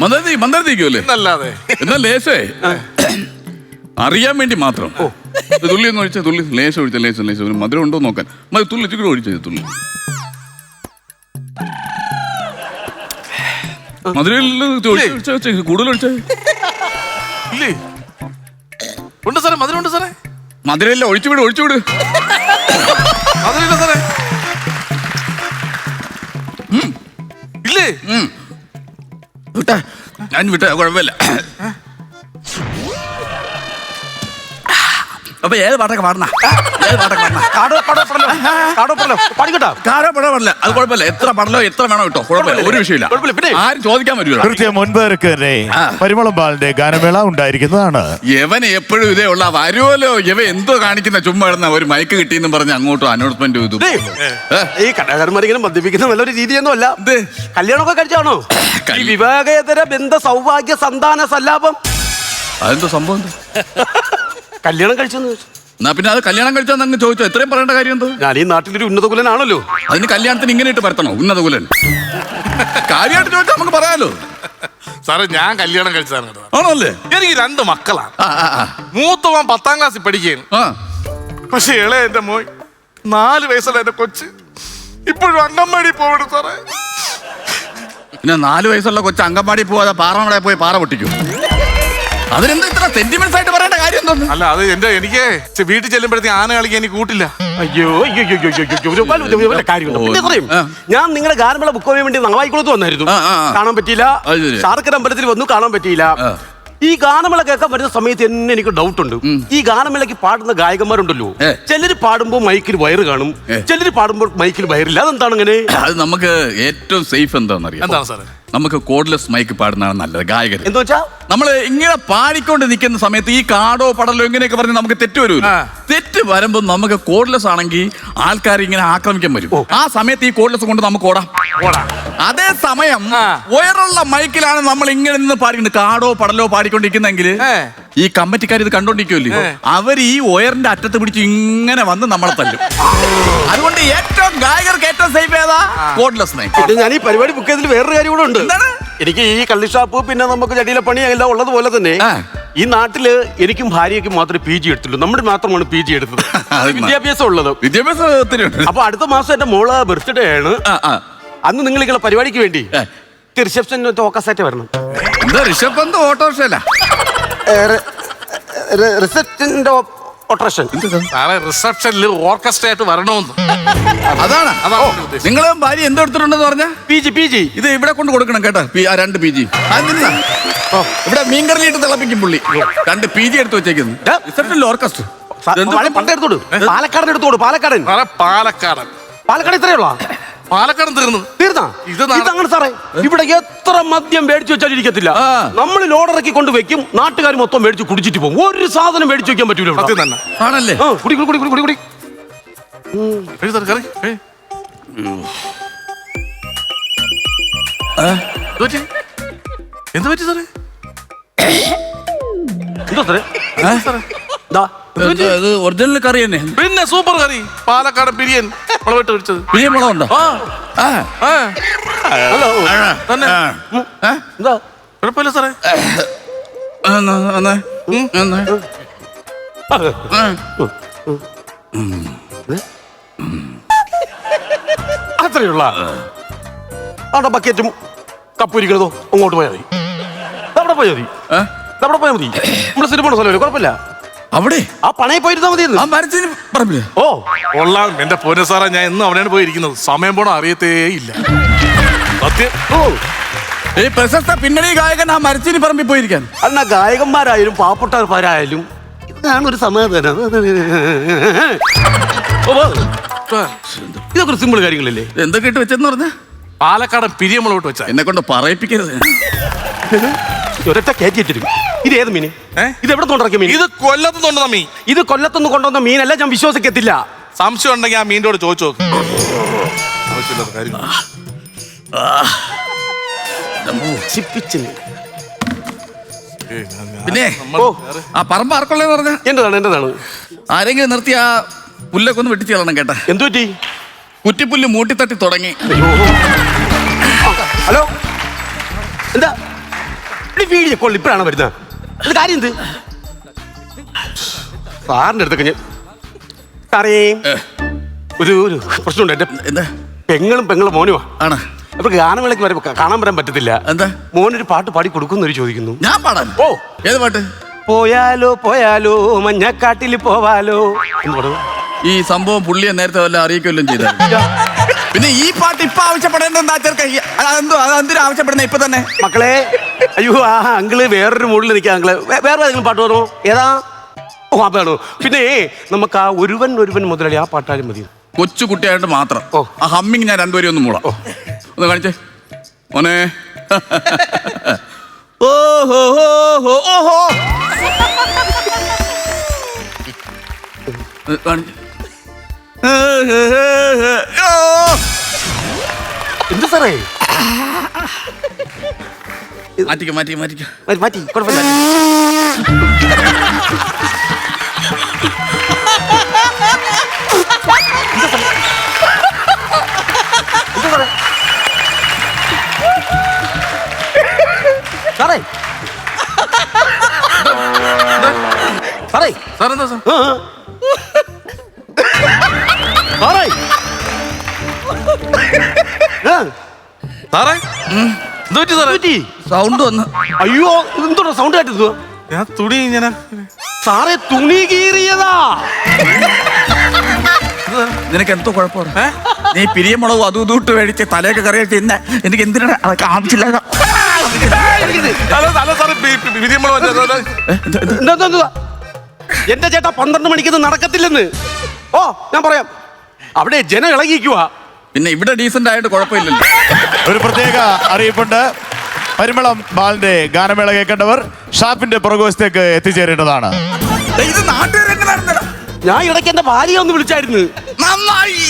മന്ദാരത്തി മന്ദാരത്തിക്കുമല്ലേ എന്നല്ലാതെ. എന്നാ ലേശേ. അറിയാൻ വേണ്ടി മാത്രം. തുള്ളി ഒന്ന് ഒഴിച്ചാൽ തുള്ളി. ലേശം ഒഴിച്ച ലേശം ലേശം. മധുരം ഉണ്ടോ നോക്കാൻ. മതി തുള്ളി ഇച്ചിരി കൂടെ ഒഴിച്ചത് തുള്ളി. മധുരല്ലേ കൂടുതൽ ഒഴിച്ചത് ഇല്ലേ? ഉണ്ട് സാറേ മധുരം ഉണ്ട് സാറേ? മധുരം ഇല്ല ഒഴിച്ചു സാറേ. വിട്ടാ. ഞാൻ വിട്ടേ കുഴപ്പമില്ല. അപ്പൊ ഏത് പാട്ടൊക്കെ പാടണ? ഏത് പാട്ടൊക്കെ പാടണ? കാടോ പടോ പടലോ പാടിക്കട്ടോ? കാരോ പടം പാടില്ല? അത് കുഴപ്പമില്ല. എത്ര പാടലോ എത്ര വേണോ കിട്ടോ. കുഴപ്പമില്ല. ഒരു വിഷയമില്ല. പിന്നെ? ആരും ചോദിക്കാൻ പറ്റില്ല കൃത്യം തന്നെ ആ. പരിമളം ബാലിന്റെ ഗാനമേള ഉണ്ടായിരിക്കുന്നതാണ്. യവൻ എപ്പോഴും ഇതേ ഉള്ള. വരുമല്ലോ. യവൻ എന്തോ കാണിക്കുന്ന ചുമ്മാ ഇടുന്ന ഒരു മൈക്ക് കിട്ടിയെന്നും പറഞ്ഞ് അങ്ങോട്ടും അനൗൺസ്മെന്റ് ചെയ്തു? ഈ കടകാരന്മാരിങ്ങനെ മദ്യപിക്കുന്ന നല്ലൊരു രീതിയൊന്നും അല്ല? കല്യാണമൊക്കെ കഴിച്ചാണോ? ഈ വിവാഹേതര ബന്ധ സൗഭാഗ്യ സന്താന സല്ലാപം. അതെന്തോ സംഭവം? കല്യാണം കഴിച്ചെന്ന് ചോദിച്ചു. എന്നാ പിന്നെ അത് കല്യാണം കഴിച്ചാൽ അങ്ങ് ചോദിച്ചോ? എത്രയും പറയേണ്ട കാര്യം എന്തോ ഞാൻ ഈ നാട്ടിലൊരു ഉന്നത കുലനാണല്ലോ അതിന് കല്യാണത്തിന് ഇങ്ങനെ ഇട്ട് പരത്തണോ ഉന്നത കുലൻ കാര്യമായിട്ട് ചോദിച്ചാൽ നമുക്ക് പറയാലോ. സാറേ ഞാൻ കല്യാണം കഴിച്ചതാണ് കേട്ടോ. ആണല്ലേ? എനിക്ക് രണ്ട് മക്കളാണ്. ആ ആ ആ. മൂത്തവൻ പത്താം ക്ലാസ്സിൽ പഠിക്കുകയാണ്. ആ. പക്ഷെ ഇളയ എന്റെ മോൻ നാല് വയസ്സുള്ള എന്റെ കൊച്ച് ഇപ്പോഴും അംഗൻവാടി പോകണം സാറേ. പിന്നെ നാല് വയസ്സുള്ള കൊച്ചു അങ്കൻവാടി പോവാതെ പാറമടയിൽ പോയി പാറ പൊട്ടിക്കും. അതിനെന്താ ഇത്ര സെന്റിമെന്റ്സ് ആയിട്ട് പറയേണ്ട കാര്യം എന്തോന്ന്? അല്ല അത് എന്റെ എനിക്ക് ചെ- വീട്ടിൽ ചെല്ലുമ്പോഴത്തേക്ക് ആന കളിക്കാൻ എനിക്ക് കൂട്ടില്ല. അയ്യോ അയ്യോ അയ്യോ അയ്യോ അയ്യോ ഒരു വല്ല- ഒരു വല്ല കാര്യമുണ്ടോ? പിന്നെ പറയും ആ. ഞാൻ നിങ്ങളുടെ ഗാനമേള ബുക്ക് ചെയ്യാൻ വേണ്ടി നവായിക്കുളത്ത് വന്നായിരുന്നു. ആ, ആ, ആ. കാണാൻ പറ്റിയില്ല. അത് ശരി. ശാർക്കര അമ്പലത്തിൽ വന്നു കാണാൻ പറ്റിയില്ല. ആ. ഈ ഗാനമേള കേൾക്കാൻ വരുന്ന സമയത്ത് എന്നെ എനിക്ക് ഡൗട്ട് ഉണ്ട്. ഈ ഗാനമേളയ്ക്ക് പാടുന്ന ഗായകന്മാരുണ്ടല്ലോ. ഏ. ചിലര് പാടുമ്പോൾ മൈക്കിൽ വയറ് കാണും. ഏ. ചിലര് പാടുമ്പോൾ മൈക്കിൽ വയറില്ല. അതെന്താണ് അങ്ങനെ? അത് നമുക്ക് ഏറ്റവും സേഫ് എന്താണെന്നറിയാം എന്താണ് സാറേ? നമുക്ക് കോഡ്ലെസ് മൈക്ക് പാടുന്നതാണ് നല്ലത് ഗായകർ. എന്താ വെച്ചാ? നമ്മൾ ഇങ്ങനെ പാടിക്കൊണ്ട് നിൽക്കുന്ന സമയത്ത് ഈ കാടോ പടലോ ഇങ്ങനെയൊക്കെ പറഞ്ഞ് നമുക്ക് തെറ്റ് വരും തെറ്റ് വരുമ്പോൾ നമുക്ക് കോഡ്ലെസ് ആണെങ്കിൽ ആൾക്കാർ ഇങ്ങനെ ആക്രമിക്കാൻ വരും. ആ സമയത്ത് ഈ കോഡ്ലെസ് കൊണ്ട് നമുക്ക് ഓടാം. അതേ സമയം ഉയരുള്ള മൈക്കിലാണ് നമ്മൾ ഇങ്ങനെ നിന്ന് പാടിക്കുന്നത് കാടോ പടലോ പാടിക്കൊണ്ടിരിക്കുന്നെങ്കിൽ. ഈ കമ്മിറ്റിക്കാർ ഇത് കണ്ടോണ്ടിരിക്കുമല്ലോ. അവർ ഈ ഓയറിന്റെ അറ്റത്ത് പിടിച്ച് ഇങ്ങനെ വന്ന് നമ്മളെ തല്ലും. അതുകൊണ്ട് ഏറ്റവും ഗായകർക്ക് ഏറ്റവും സേഫ് ഏതാ? കോഡ്ലെസ് ഞാൻ ഈ പരിപാടി ബുക്ക് ചെയ്തതിൽ വേറൊരു കാര്യം കൂടെ ഉണ്ട്. എനിക്ക് ഈ കള്ളിഷാപ്പ് പിന്നെ നമുക്ക് ചടിയിലെ പണി എല്ലാം ഉള്ളതുപോലെ തന്നെ ഈ നാട്ടിൽ എനിക്കും ഭാര്യയ്ക്കും മാത്രമേ പി ജി എടുത്തുള്ളൂ. നമ്മുടെ മാത്രമാണ് പി ജി എടുത്തത്. വിദ്യാഭ്യാസം ഉള്ളത്. വിദ്യാഭ്യാസം അപ്പൊ അടുത്ത മാസം എന്റെ മോൾ ബർത്ത്ഡേ ആണ്. അന്ന് നിങ്ങൾ ഇങ്ങനെ പരിപാടിക്ക് വേണ്ടി. റിസപ്ഷൻ ഓക്കസായിട്ട് വരണം. എന്താ ഋഷഭ് പന്ത് ഓട്ടോറിക്ഷ റിസപ്ഷന്റെ ഓട്ടോറിഷൻ സാറേ റിസപ്ഷനിൽ ഓർക്കസ്ട്ര ആയിട്ട് വരണമെന്ന്. അതാണ്. നിങ്ങൾ ഭാര്യ എന്തെടുത്തിട്ടുണ്ടെന്ന് പറഞ്ഞ? P G P G. ഇത് ഇവിടെ കൊണ്ട് കൊടുക്കണം കേട്ടോ പി- ആ രണ്ട് പി ജി. ഇവിടെ മീൻകറിലിട്ട് തിളപ്പിക്കും പുള്ളി. രണ്ട് പി ജി എടുത്ത് വെച്ചേക്കുന്നു. ദാ. റിസപ്ഷനിൽ ഓർക്കസ്ട്ര. പണ്ട് എടുത്തോട് പാലക്കാടൻ എടുത്തോട് പാലക്കാടൻ. സാറേ പാലക്കാടൻ. പാലക്കാട് ഇത്രയുള്ള പാലക്കാടൻ തീർന്നു തീർന്നാ? ഇത് നാ- ഇതങ്ങനെ സാറേ ഇവിടെ എത്ര മദ്യം മേടിച്ചു വെച്ചാൽ ഇരിക്കത്തില്ല. ആ. നമ്മൾ ലോഡറക്കി കൊണ്ട് വെക്കും നാട്ടുകാർ മൊത്തം മേടിച്ച് കുടിച്ചിട്ട് പോകും. ഒരു സാധനം മേടിച്ചു വെക്കാൻ പറ്റൂല ഇവിടെ. സത്യം തന്നെ. ആണല്ലേ? ആ, കുടി കുടി കുടി കുടി കുടി. കുടി കറി. കഴി. എന്ത് പറ്റി? എന്ത് പറ്റി സാറേ? എന്തോ സാറേ? ഏ? ദാ ഇത് ഇത് ഒറിജിനൽ കറി തന്നെ. പിന്നെ സൂപ്പർ കറി. പാലക്കാട് പിരിയൻ മുളവിട്ട് ഒഴിച്ചത് പിരിയ മുളകുണ്ടോ ആ. ആ. ആ. ഹലോ. തന്നെ. ഏ? എന്താ? കുഴപ്പമില്ല സാറേ. ആ. അത്രയുള്ള. അവിടെ ബക്കറ്റും കപ്പ് അങ്ങോട്ട് പോയാൽ മതി. അവിടെ പോയാൽ മതി. ഏ? അവിടെ പോയാൽ മതി. നമ്മൾ സിനിമ സ്ഥലമല്ലേ കുഴപ്പമില്ല. അവിടെ? ആ പണയിൽ പോയിരുന്നാ മതി ആ മരത്തിന് പറമ്പിൽ. ഓ. കൊള്ളാം എന്റെ പൊന്നു സാറേ ഞാൻ എന്നും അവിടെയാണ് പോയിരിക്കുന്നത്. സമയം പോണ അറിയത്തേ ഇല്ല. സത്യം. ഓ. ഈ പ്രശസ്ത പിന്നണി ഗായകൻ ആ മരച്ചിന് പറമ്പിൽ പോയിരിക്കാൻ. അല്ല ഗായകന്മാരായാലും ഇതാണ് ഒരു സമാധാനം. ഓ. ഇതൊക്കെ സിമ്പിൾ കാര്യങ്ങളല്ലേ? എന്തൊക്കെ ഇട്ട് വെച്ചെന്ന് പറഞ്ഞ? പാലക്കാടൻ പിരിയമ്മളോട്ട് വെച്ചാ. എന്നെ കൊണ്ട് പറയിപ്പിക്കരുത്. ഒരൊറ്റ ഇത് ഏത് മീൻ ഏ? ഇത് എവിടെ കൊണ്ടിറക്കിയ മീൻ? ഇത് കൊല്ലത്ത് തൊണ്ട മീൻ. ഇത് കൊല്ലത്തുനിന്ന് കൊണ്ടുവന്ന മീനല്ല ഞാൻ വിശ്വസിക്കത്തില്ല. സംശയം ഉണ്ടെങ്കിൽ ആ ചോദിച്ചു നോക്ക്. ആവശ്യമില്ലാത്ത കാര്യം. ചിപ്പിച്ച് മീൻ. ഏയ്, ഞാൻ- ഞാൻ- പിന്നെ നമ്മൾ ഓ. വേറെ- ആ പറമ്പ് ആർക്കുള്ളതെന്ന് പറഞ്ഞ? എന്റേതാണ് എന്റേതാണ്? ആരെങ്കിലും നിർത്തി ആ പുല്ലൊക്കെ ഒന്ന് വെട്ടിച്ചു കളയണം കേട്ടാ. എന്തു പറ്റി? കുറ്റിപ്പുല്ല് മൂട്ടിത്തട്ടി തുടങ്ങി. ഹലോ. എന്താ? വീഡിയോ കോൾ ഇപ്പോഴാണ് വരുന്നത്? കാര്യം എന്ത്? സാറിന്റെ അടുത്തൊക്കെ ഞാൻ സാറേ ഒരു ഒരു പ്രശ്നമുണ്ട്. എന്റെ എന്താ? പെങ്ങളും പെങ്ങളും മോനുമാ ആണ്. അവർക്ക് ഗാനമേളയ്ക്ക് വരെ കാണാൻ വരാൻ പറ്റത്തില്ല. എന്താ? മോനൊരു പാട്ട് പാടി കൊടുക്കുന്നൊരു ചോദിക്കുന്നു. ഞാൻ പാടാൻ? ഓ. ഏത് പാട്ട്? പോയാലോ പോയാലോ മഞ്ഞക്കാട്ടിൽ പോവാലോ എന്ന് പറഞ്ഞു ഈ സംഭവം പുള്ളിയെ നേരത്തെ വല്ല അറിയിക്കുമല്ലോ ചെയ്ത പിന്നെ ഈ പാട്ട് ഇപ്പൊ ആവശ്യപ്പെടേണ്ട എന്താ? ചെറുക്ക ഈ- അതെന്തോ അതെന്തിനാ ആവശ്യപ്പെടുന്ന ഇപ്പൊ തന്നെ? മക്കളെ അയ്യോ ആ അങ്കിൾ വേറൊരു മൂഡിൽ നിൽക്കാം അങ്കിൾ. വേറെ ഏതെങ്കിലും പാട്ട് പറഞ്ഞു ഏതാ? ഓ അതാണോ പിന്നെ നമുക്ക് ആ ഒരുവൻ ഒരുവൻ മുതലാളി ആ പാട്ടാലും മതി. കൊച്ചു കുട്ടിയായിട്ട് മാത്രം. ഓ. ആ ഹമ്മിങ് ഞാൻ രണ്ടുപേരും ഒന്ന് മൂളാം ഒന്ന് കാണിച്ചേ. മോനെ. ഓഹോ കാണിച്ച്. ഏ, ഏ, ഏ, ഏ, ഓ. എന്ത് സാറേ മാറ്റിക്ക മാറ്റിക്ക മാറ്റിക്ക മാറ്റി, മാറ്റി കുഴപ്പമില്ല? സാറേ സാറേ സാറെന്താ സാർ സാറേ? എന്തുപറ്റി സാറേ? സൗണ്ട് വന്ന്. അയ്യോ എന്തോടാ സൗണ്ട് കേട്ടത്? ഞാൻ തുണി ഇങ്ങനെ സാറേ തുണി കീറിയതാ. നിനക്ക് എന്തോ കുഴപ്പമാണ് നീ പിരിയമുളകും അതും ഇതും ഇട്ട് മേടിച്ച് തലയൊക്കെ കറിയാ തിന്നെ. എനിക്ക് എന്തിനാണ് അതൊക്കെ ആവശ്യമില്ല? എന്റെ ചേട്ടാ പന്ത്രണ്ട് മണിക്ക് നടക്കത്തില്ലെന്ന്. ഓ ഞാൻ പറയാം. അവിടെ ജനം ഇളകിക്കുക പിന്നെ ഇവിടെ ഡീസന്റ് ആയിട്ട് കുഴപ്പമില്ലല്ലോ. ഒരു പ്രത്യേക അറിയിപ്പുണ്ട്. പരിമളം ബാലിന്റെ ഗാനമേള കേൾക്കേണ്ടവർ ഷാപ്പിന്റെ പുറകുവശത്തേക്ക് എത്തിച്ചേരേണ്ടതാണ്. ഇത് ഞാൻ ഇടയ്ക്ക് എന്റെ ഭാര്യ ഒന്ന് വിളിച്ചായിരുന്നു. നന്നായി.